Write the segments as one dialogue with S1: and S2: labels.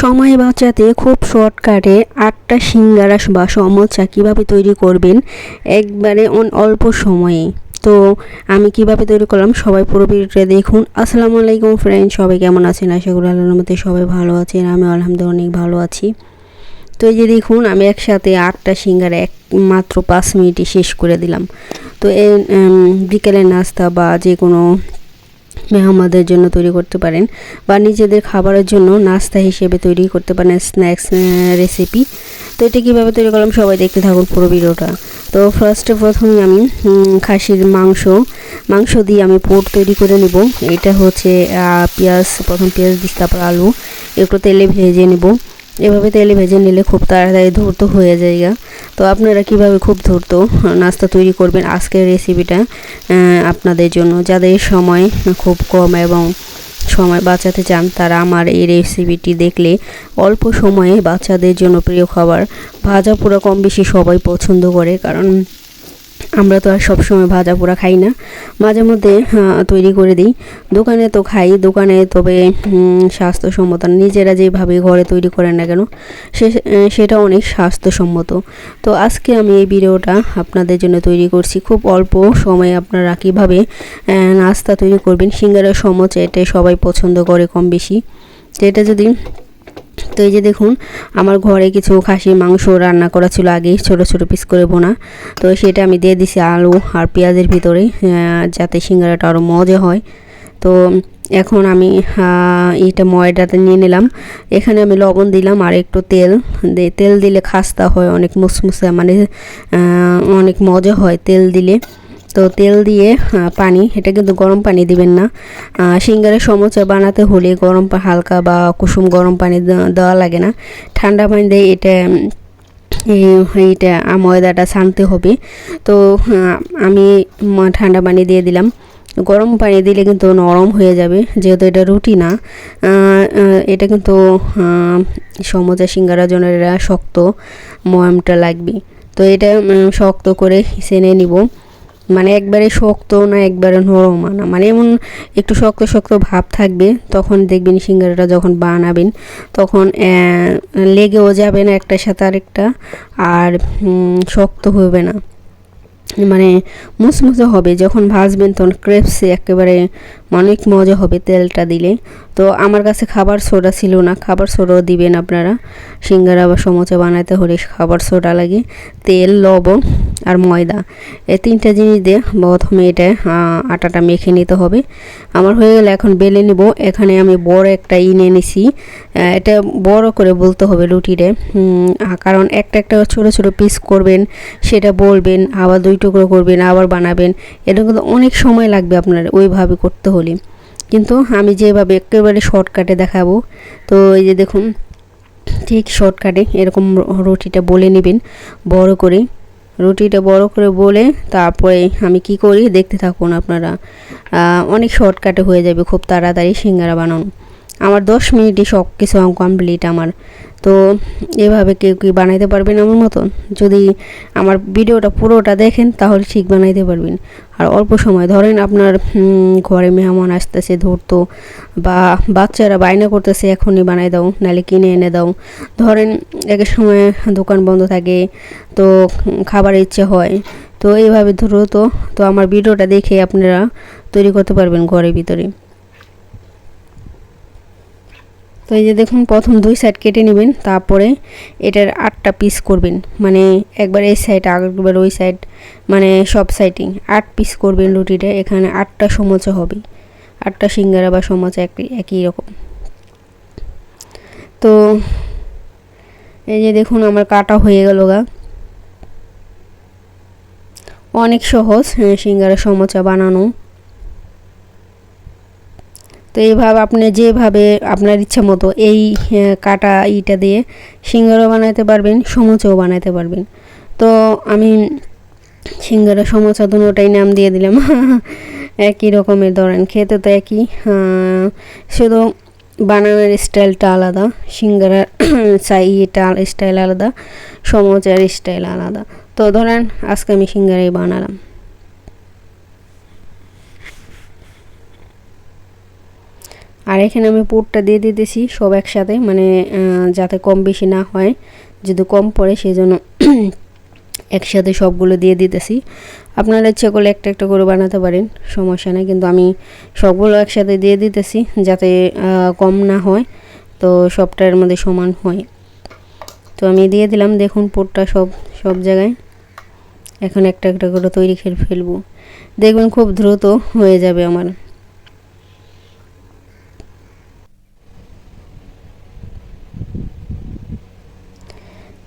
S1: সময় বাঁচাতে খুব শর্টকাটে আটটা সিঙ্গারা বা সমোসা কীভাবে তৈরি করবেন, একবারে অন- অল্প সময়ে। তো আমি কীভাবে তৈরি করলাম সবাই পুরো ভিডিওটা দেখুন। আসসালামু আলাইকুম ফ্রেন্ড সবাই কেমন আছেন? আশা করি আল্লাহর সবাই ভালো আছেন, আমি আলহামদুলিল্লাহ অনেক ভালো আছি। তো এই যে দেখুন, আমি একসাথে আটটা সিঙ্গারা এক মাত্র পাঁচ মিনিটে শেষ করে দিলাম। তো এ বিকেলের নাস্তা বা যে কোনো মেহমানদের জন্য তৈরি করতে পারেন বা নিজেদের খাবারের জন্য নাস্তা হিসেবে তৈরি করতে পারেন স্ন্যাক্স রেসিপি তো এটা কীভাবে তৈরি করলাম সবাই দেখতে থাকুন পুরো ভিডিওটা। তো ফার্স্টে প্রথমে আমি খাসির মাংস মাংস দিয়ে আমি পোট তৈরি করে নেব। এটা হচ্ছে পেঁয়াজ, প্রথম পেঁয়াজ দিচ্ছি, তারপর আলু, একটু তেলে ভেজে নেব। এভাবে তেলে ভেজে নিলে খুব তাড়াতাড়ি ধূর্ত হয়ে যায়গা। তো আপনারা কীভাবে খুব ধূর্ত নাস্তা তৈরি করবেন আজকের রেসিপিটা আপনাদের জন্য। যাদের সময় খুব কম এবং সময় বাঁচাতে চান, তারা আমার এই রেসিপিটি দেখলে অল্প সময়ে বাচ্চাদের জন্য প্রিয় খাবার। ভাজা পুরো কম বেশি সবাই পছন্দ করে, কারণ আমরা তো আর সবসময় ভাজা পোড়া খাই না। মাঝে মধ্যে তৈরি করে দিই। দোকানে তো খাই, দোকানে তবে স্বাস্থ্যসম্মত নিজেরা যেভাবে ঘরে তৈরি করেন না কেন, সে, সেটা অনেক স্বাস্থ্যসম্মত। তো আজকে আমি এই ভিডিওটা আপনাদের জন্য তৈরি করছি। খুব অল্প সময়ে আপনারা কীভাবে নাস্তা তৈরি করবেন, সিঙ্গারা, সমোচা, এটা সবাই পছন্দ করে কম বেশি এটা যদি তো এই যে দেখুন, আমার ঘরে কিছু খাসির মাংস রান্না করা ছিল আগেই, ছোট ছোট পিস করে বোনা। তো সেটা আমি দিয়ে দিছি আলু আর পেঁয়াজের ভিতরে যাতে সিঙ্গারাটা আরও মজা হয়। তো এখন আমি এটা ময়দাতে নিয়ে নিলাম। এখানে আমি লবণ দিলাম আর একটু তেল। তেল দিলে খাস্তা হয়, অনেক মুসমুসে মানে অনেক মজা হয় তেল দিলে। তো তেল দিয়ে পানি এটা কিন্তু গরম পানি দিবেন না। সিঙ্গারের সমোচা বানাতে হলে গরম হালকা বা কুসুম গরম পানি দেওয়া লাগে না। ঠান্ডা পানি দিয়ে এটা এইটা ময়দাটা ছানতে হবে। তো আমি ঠান্ডা পানি দিয়ে দিলাম। গরম পানি দিলে কিন্তু নরম হয়ে যাবে, যেহেতু এটা রুটি না। এটা কিন্তু সমোচা সিঙ্গারার জন্য এটা শক্ত ময়ামটা লাগবে। তো এটা শক্ত করে সেনে নিব। মানে একবারে শক্ত না, একবারে নরম না মানে এমন একটু শক্ত শক্ত ভাব থাকবে, তখন দেখবেন সিঙ্গারাটা যখন বানাবেন, তখন লেগেও যাবে না একটার সাথে আরেকটা, আর শক্ত হবে না। মানে মুসমুসে হবে, যখন ভাজবেন তখন ক্রেপসে একেবারে অনেক মজা হবে তেলটা দিলে। তো আমার কাছে খাবার সোডা ছিল না, খাবার সোডাও দিবেন আপনারা। সিঙ্গারা বা সমোচা বানাতে হলে খাবার সোডা লাগে, তেল, লবণ আর ময়দা। এই তিনটা জিনিস দিয়ে প্রথমে এটা আটাটা মেখে নিতে হবে। আমার হয়ে গেলে এখন বেলে নিব। এখানে আমি বড় একটা ইনে নিছি। এটা বড় করে বলতে হবে রুটিরে কারণ একটা একটা ছোট ছোট পিস করবেন, সেটা বলবেন, আবার দুই টুকরো করবেন, আবার বানাবেন। এটা কিন্তু অনেক সময় লাগবে আপনার ওইভাবে করতে হলে। কিন্তু আমি যেভাবে একেবারে শর্টকাটে দেখাবো, তো এই যে দেখুন, ঠিক শর্টকাটে এরকম রুটিটা বলে নেবেন, বড় করে। রুটিটা বড় করে বলে তারপরে আমি কি করি? দেখতে থাকুন আপনারা। অনেক শর্টকাটে হয়ে যাবে খুব তাড়াতাড়ি সিঙ্গারা বানানো। আমার দশ মিনিটই সব কিছু কমপ্লিট আমার। তো এভাবে কেউ কি বানাইতে পারবেন আমার মতন? যদি আমার ভিডিওটা পুরোটা দেখেন তাহলে ঠিক বানাইতে পারবেন। আর অল্প সময় ধরেন আপনার ঘরে মেহমান আসতেছে ধরতো বা বাচ্চারা বায়না করতেছে এখনই বানাই দাও নাহলে কিনে এনে দাও। ধরেন এক সময় দোকান বন্ধ থাকে তো উম, খাবারের ইচ্ছে হয় তো এইভাবে দ্রুত তো আমার ভিডিওটা দেখে আপনারা তৈরি করতে পারবেন ঘরের ভিতরে। তো এই যে দেখুন প্রথম দুই সাইড কেটে নেবেন তারপরে এটার আটটা পিস করবেন। মানে একবার এই সাইড একবার ওই সাইড মানে সব সাইডিং আট পিস করবেন রুটিটা এখানে আটটা সমোচা হবে। আটটা সিঙ্গারা বা সমোচা একই একই রকম। তো এই যে দেখুন আমার কাটা হয়ে গেল গা। অনেক সহজ আহ, সিঙ্গারা সমোচা বানানো। তো এইভাবে আপনি যেভাবে আপনার ইচ্ছা মতো এই কাটা ইটা দিয়ে সিঙ্গারা বানাতে পারবেন, সমোচাও বানাতে পারবেন। তো আমি সিঙ্গারা সমোসা দুটোটাই নাম দিয়ে দিলাম। একই রকমের ধরেন, খেতে তো একই শুধু বানানোর স্টাইলটা আলাদা সিঙ্গারার চাই এটা স্টাইল আলাদা, সমোচার স্টাইল আলাদা। তো ধরেন, আজকে আমি সিঙ্গারাই বানালাম। আর এখানে আমি পুরটা দিয়ে দিতেছি সব একসাথে মানে যাতে কম বেশি না হয়, যদি কম পড়ে সেই জন্য একসাথে সবগুলো দিয়ে দিতেছি। আপনারা ইচ্ছে করলে একটা একটা করে বানাতে পারেন, সমস্যা নেই, কিন্তু আমি সবগুলো একসাথে দিয়ে দিতেছি যাতে কম না হয়, তো সবটার মধ্যে সমান হয়। তো আমি দিয়ে দিলাম, দেখুন পোটটা সব সব জায়গায়। এখন একটা একটা করে তৈরি খেয়ে ফেলব। দেখবেন খুব দ্রুত হয়ে যাবে আমার।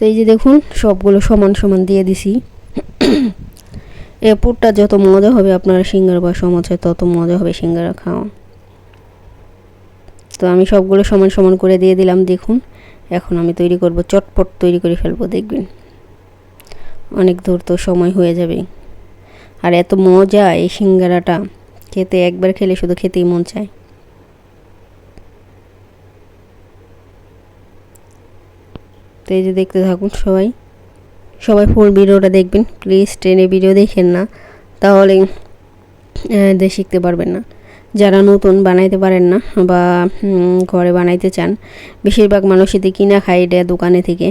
S1: তো এই যে দেখুন, সবগুলো সমান সমান দিয়ে দিছি। এ পুরটা যত মজা হবে আপনার সিঙ্গারা বা সমোসায় তত মজা হবে সিঙ্গারা খাওয়া। তো আমি সবগুলো সমান সমান করে দিয়ে দিলাম, দেখুন। এখন আমি তৈরি করব, চটপট তৈরি করে ফেলব, দেখবেন। অনেক দূর তো সময় হয়ে যাবে। আর এত মজা এই সিঙ্গারাটা, খেতে একবার খেলে শুধু খেতেই মন চায়। তো এই যে দেখতে থাকুন সবাই। সবাই ফুল ভিডিওটা দেখবেন। প্লিজ ট্রেনে ভিডিও দেখেন না। তাহলে শিখতে পারবেন না। যারা নতুন বানাইতে পারেন না বা ঘরে বানাইতে চান, বেশিরভাগ মানুষ এতে কিনা খায় এটা দোকানে থেকে।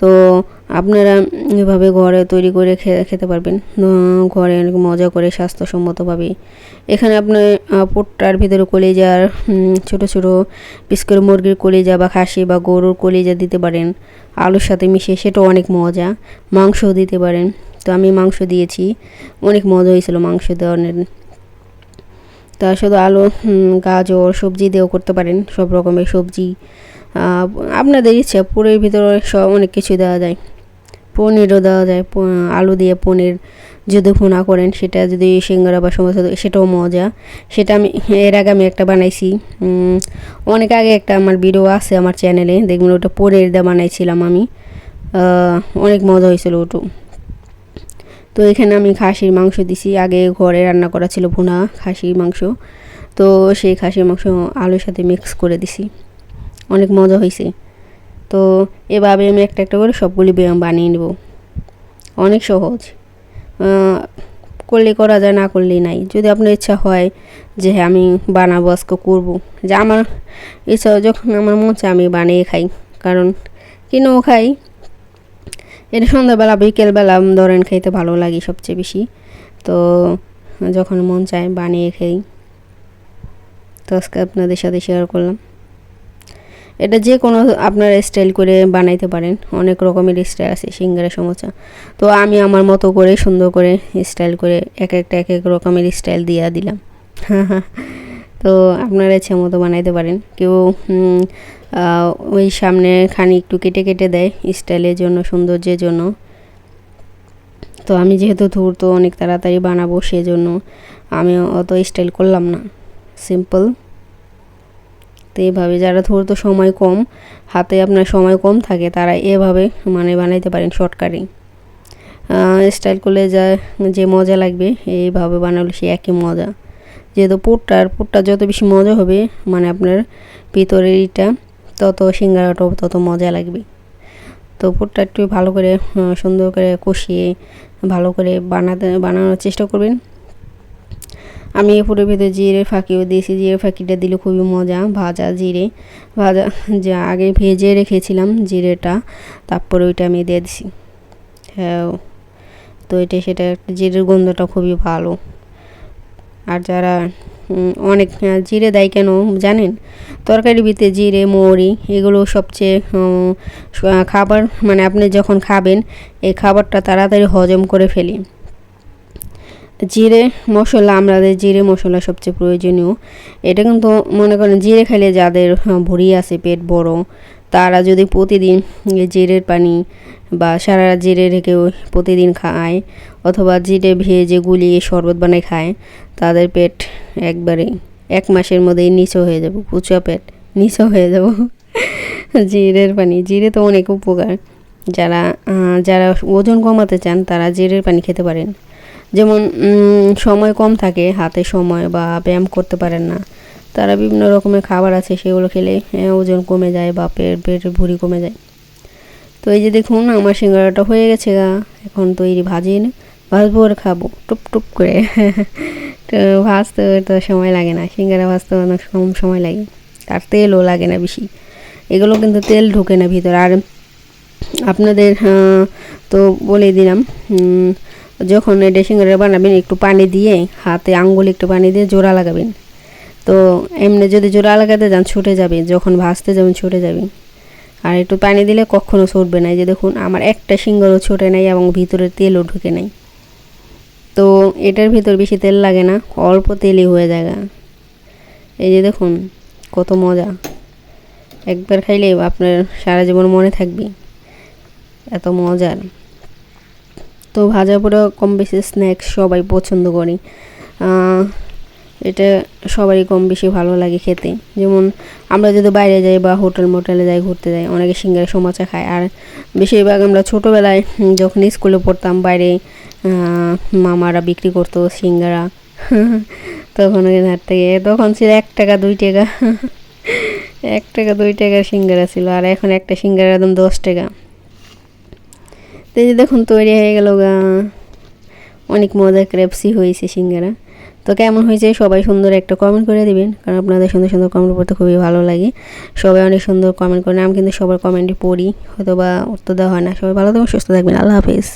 S1: তো আপনারা এভাবে ঘরে তৈরি করে খেতে পারবেন। ঘরে অনেক মজা করে স্বাস্থ্যসম্মতভাবে এখানে আপনি আহ, পোটটার ভিতরে কলিজার ছোট ছোট পিস করে মুরগির কলিজা বা খাসি বা গরুর কলিজা দিতে পারেন। আলুর সাথে মিশিয়ে সেটাও অনেক মজা। মাংসও দিতে পারেন। তো আমি মাংস দিয়েছি। অনেক মজা হয়েছিল মাংস দেওয়ার তা শুধু আলু গাজর সবজি দিয়েও করতে পারেন। সব রকমের সবজি। আপনাদের ইচ্ছা পুরের ভিতরে সব অনেক কিছু দেওয়া যায়। পনিরও দেওয়া যায় আলু দিয়ে পনির যদি ভুনা করেন, সেটা যদি সিঙ্গারা বা সমস্ত, সেটাও মজা। সেটা আমি, এর আগে আমি একটা বানাইছি অনেক আগে একটা আমার ভিডিও আছে আমার চ্যানেলে দেখবেন ওটা পনির দিয়ে বানাইছিলাম আমি। অনেক মজা হয়েছিল ওটু। তো এখানে আমি খাসির মাংস দিছি, আগে ঘরে রান্না করা ছিল ভুনা খাসির মাংস। তো সেই খাসির মাংস আলুর সাথে মিক্স করে দিছি। অনেক মজা হয়েছে তো এভাবে আমি একটা একটা করে সবগুলি ব্যায়াম বানিয়ে নেব। অনেক সহজ। করলে করা যায়, না করলেই নাই। যদি আপনার ইচ্ছা হয় যে হ্যাঁ আমি বানাবো, আজকে করব। যে আমার ইচ্ছা, যখন আমার মন চায়, আমি বানিয়ে খাই। কারণ কিনেও খাই, এটা সন্ধ্যাবেলা, বিকেলবেলা ধরেন খাইতে ভালো লাগে সবচেয়ে বেশি। তো যখন মন চায়, বানিয়ে খাই। তো আজকে আপনাদের সাথে শেয়ার করলাম। এটা যে কোনো আপনার স্টাইল করে বানাইতে পারেন। অনেক রকমের স্টাইল আছে, সিঙ্গারা সমোসা তো আমি আমার মতো করে সুন্দর করে স্টাইল করে এক একটা, এক এক রকমের স্টাইল দিয়ে দিলাম। তো আপনারা ইচ্ছে মতো বানাইতে পারেন। কেউ ওই সামনে খানি একটু কেটে কেটে দেয় স্টাইলের জন্য, সৌন্দর্যের জন্য। তো আমি যেহেতু ধূর, তো অনেক তাড়াতাড়ি বানাবো সেজন্য আমি অত স্টাইল করলাম না। সিম্পল তো এইভাবে যারা ধর তো সময় কম, হাতে আপনার সময় কম থাকে, তারা এভাবে মানে বানাইতে পারেন শর্টকাটে স্টাইল করলে যা, যে মজা লাগবে, এইভাবে বানালে সে একই মজা। যেহেতু পুরটার, পুরটা যত বেশি মজা হবে মানে আপনার ভিতরের ইটা তত সিঙ্গারাটাও তত মজা লাগবে। তো পুরটা একটু ভালো করে সুন্দর করে কষিয়ে, ভালো করে বানাতে, বানানোর চেষ্টা করবেন। আমি এ পুরো ভিতরে জিরে ফাঁকিও দিয়েছি। জিরে ফাঁকিটা দিলে খুবই মজা। ভাজা জিরে। ভাজা যা আগে ভেজে রেখেছিলাম জিরেটা। তারপরে ওইটা আমি দিয়ে দিছি। হ্যাঁ। তো এটা সেটা জিরের গন্ধটা খুবই ভালো। আর যারা অনেক জিরে দেয় কেন জানেন? তরকারি ভিতরে জিরে, মৌরি এগুলো সবচেয়ে খাবার মানে আপনি যখন খাবেন, এই খাবারটা তাড়াতাড়ি হজম করে ফেলি। জিরে মশলা আমাদের জিরে মশলা সবচেয়ে প্রয়োজনীয়। এটা কিন্তু মনে করেন জিরে খেলে যাদের হ্যাঁ, ভুঁড়ি আছে পেট বড় তারা যদি প্রতিদিন জিরের পানি বা সারা রাত জিরে রেখেও প্রতিদিন খায় অথবা জিরে ভেজে গুলিয়ে শরবত বানায় খায় তাদের পেট একবারে এক মাসের মধ্যেই নিচু হয়ে যাবে পুচা পেট নিচু হয়ে যাব। জিরের পানি জিরে তো অনেক উপকার। যারা যারা ওজন কমাতে চান তারা জিরের পানি খেতে পারেন। যেমন সময় কম থাকে, হাতে সময় বা ব্যায়াম করতে পারেন না। তারা বিভিন্ন রকমের খাবার আছে, সেগুলো খেলে ওজন কমে যায় বা পেট, পেটের ভুঁড়ি কমে যায়। তো এই যে দেখুন, আমার সিঙ্গারাটা হয়ে গেছে গা। এখন তৈরি ভাজিয়ে নে ভাজবো আর খাব, টুপ টুপ করে। তো ভাজতে তো সময় লাগে না, সিঙ্গারা ভাজতে অনেক কম সময় লাগে। তার তেলও লাগে না বেশি। এগুলো কিন্তু তেল ঢোকে না ভিতরে। আর আপনাদের তো বলে দিলাম যখন এটা সিঙ্গারা বানাবেন, একটু পানি দিয়ে হাতে আঙ্গুল একটু পানি দিয়ে জোড়া লাগাবেন। তো এমনি যদি জোড়া লাগাতে যান, ছুটে যাবে। যখন ভাজতে যাবেন, ছুটে যাবে। আর একটু পানি দিলে কখনো ছুটবে না। যে দেখুন, আমার একটা সিঙ্গারও ছুটে নাই এবং ভিতরে তেলও ঢুকে নাই। তো এটার ভিতর বেশি তেল লাগে না, অল্প তেলই হয়ে যায় এই যে দেখুন, কত মজা। একবার খাইলে আপনার সারা জীবন মনে থাকবে। এত মজার। তো ভাজা পোড়া কম বেশি স্ন্যাক্স সবাই পছন্দ করে। এটা সবারই কম বেশি ভালো লাগে খেতে। যেমন আমরা যদি বাইরে যাই বা হোটেল মোটেলে যাই, ঘুরতে যাই, অনেকে সিঙ্গারা সমোসা খায়। আর বেশিরভাগ আমরা ছোটোবেলায় যখন স্কুলে পড়তাম, বাইরে মামারা বিক্রি করতো সিঙ্গারা। তখন হাট থেকে, তখন ছিল এক টাকা, দুই টাকা। এক টাকা, দুই টাকার সিঙ্গারা ছিল। আর এখন একটা সিঙ্গারা একদম দশ টাকা। তো যে দেখুন তৈরি হয়ে গেল গা। অনেক মজা ক্রেপসি হয়েছে সিঙ্গারা। তো কেমন হয়েছে সবাই সুন্দর একটা কমেন্ট করে দেবেন, কারণ আপনাদের সুন্দর সুন্দর কমেন্ট পড়তে খুবই ভালো লাগে। সবাই অনেক সুন্দর কমেন্ট করেন আমি কিন্তু সবার কমেন্টে পড়ি হয়তো বা উত্তর দেওয়া হয় না। সবাই ভালো থাকবেন, সুস্থ থাকবেন, আল্লাহ হাফেজ।